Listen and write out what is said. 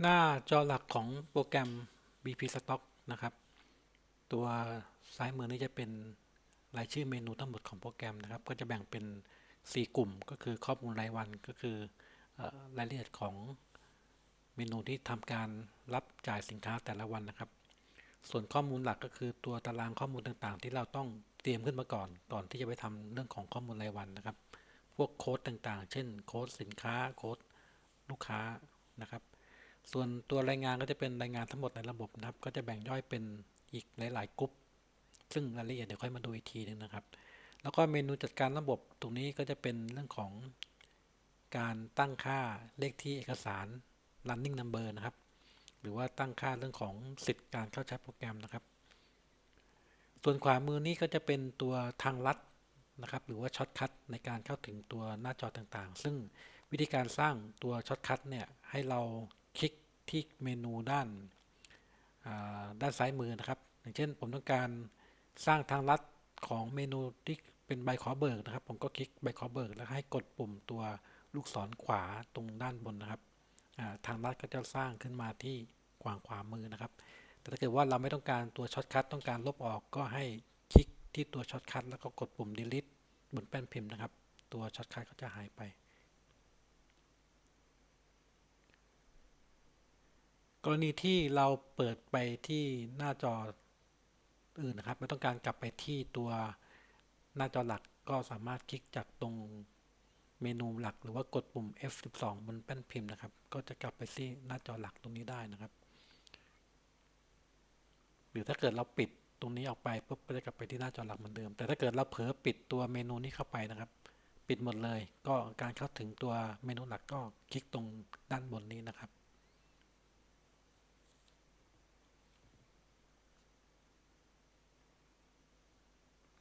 หน้าจอหลักของโปรแกรม BP Stock นะครับ ตัวซ้ายมือนี้จะเป็นรายชื่อเมนูทั้งหมดของโปรแกรมนะครับ ก็จะแบ่งเป็น 4 กลุ่มก็คือข้อมูลรายวันก็คืออรายละเอียดของเมนูที่ทำการรับจ่ายสินค้าแต่ละวันนะครับ ส่วนข้อมูลหลักก็คือตัวตารางข้อมูลต่างๆ ที่เราต้องเตรียมขึ้นมาก่อน ก่อนที่จะไปทำเรื่องของข้อมูลรายวันนะครับ พวกโค้ดต่างๆ เช่นโค้ดสินค้าโค้ดลูกค้านะครับ ส่วนตัวรายงานก็จะเป็นรายงานทั้งหมดในระบบนะครับ ก็จะแบ่งย่อยเป็นอีกหลาย ๆกลุ่มซึ่งรายละเอียดเดี๋ยวค่อยมาดูอีกทีนึงนะครับ แล้วก็เมนูจัดการระบบตรงนี้ก็จะเป็นเรื่องของการตั้งค่าเลขที่เอกสาร running number นะครับ หรือว่าตั้งค่าเรื่องของสิทธิ์การเข้าใช้โปรแกรมนะครับ ส่วนขวามือนี้ก็จะเป็นตัวทางลัดนะครับ หรือว่าช็อตคัทในการเข้าถึงตัวหน้าจอต่างๆ ซึ่งวิธีการสร้างตัวช็อตคัทเนี่ยให้เราคลิก ที่เมนูด้านด้านซ้ายมือนะครับ อย่างเช่นผมต้องการสร้างทางลัดของเมนูที่เป็นใบขอเบิกนะครับ ผมก็คลิกใบขอเบิกแล้วให้กดปุ่มตัวลูกศรขวาตรงด้านบนนะครับทางลัดก็จะสร้างขึ้นมาที่ขวางขวามือนะครับ แต่ถ้าเกิดว่าเราไม่ต้องการตัวช็อตคัทต้องการลบออกก็ให้คลิกที่ตัวช็อตคัทแล้วก็กดปุ่ม delete บนแป้นพิมพ์นะครับ ตัวช็อตคัทก็จะหายไป กรณีที่เราเปิดไปที่หน้าจออื่นนะครับ ไม่ต้องการกลับไปที่ตัวหน้าจอหลักก็สามารถคลิกจากตรงเมนูหลักหรือว่ากดปุ่ม F12 บนแป้นพิมพ์นะครับ ก็จะกลับไปที่หน้าจอหลักตรงนี้ได้นะครับ หรือถ้าเกิดเราปิดตรงนี้ออกไปปุ๊บก็จะกลับไปที่หน้าจอหลักเหมือนเดิม แต่ถ้าเกิดเราเผลอปิดตัวเมนูนี้เข้าไปนะครับ ปิดหมดเลย ก็การเข้าถึงตัวเมนูหลักก็คลิกตรงด้านบนนี้นะครับ